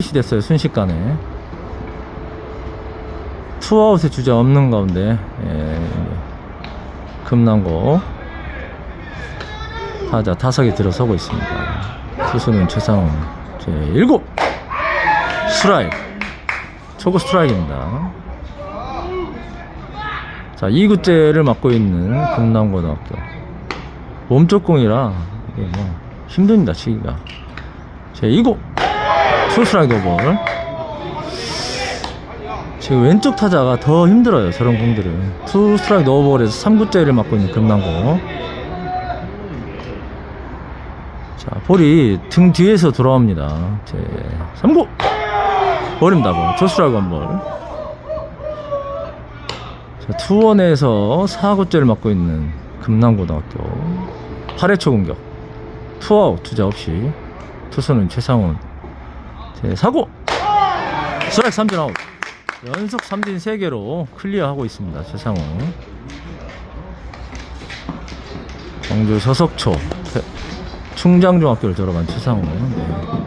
시 됐어요 순식간에. 투아웃의 주자 없는 가운데 예, 금남고. 타자 타석에 들어서고 있습니다. 투수는 최상훈 제7 스트라이크. 초구 스트라이크입니다. 자 2구째를 맡고 있는 금남고등학교. 몸쪽 공이라 이게 뭐 힘듭니다 치기가. 제 2구 풀스트라이크 볼 지금 왼쪽 타자가 더 힘들어요 저런 공들은. 투 스트라이크 노볼에서 3구째를 맡고 있는 금남고. 자 볼이 등 뒤에서 돌아옵니다. 제 3구! 볼입니다 볼. 투스트라이크 한볼. 자 투원에서 4구째를 맡고 있는 금남고등학교 8회 초 공격. 투아웃 투자 없이. 투수는 최상훈 제 사고. 스트라이크 3진 아웃. 연속 3진 3개로 클리어하고 있습니다 최상훈 광주 서석초 태- 충장중학교를 졸업한 최상훈 네.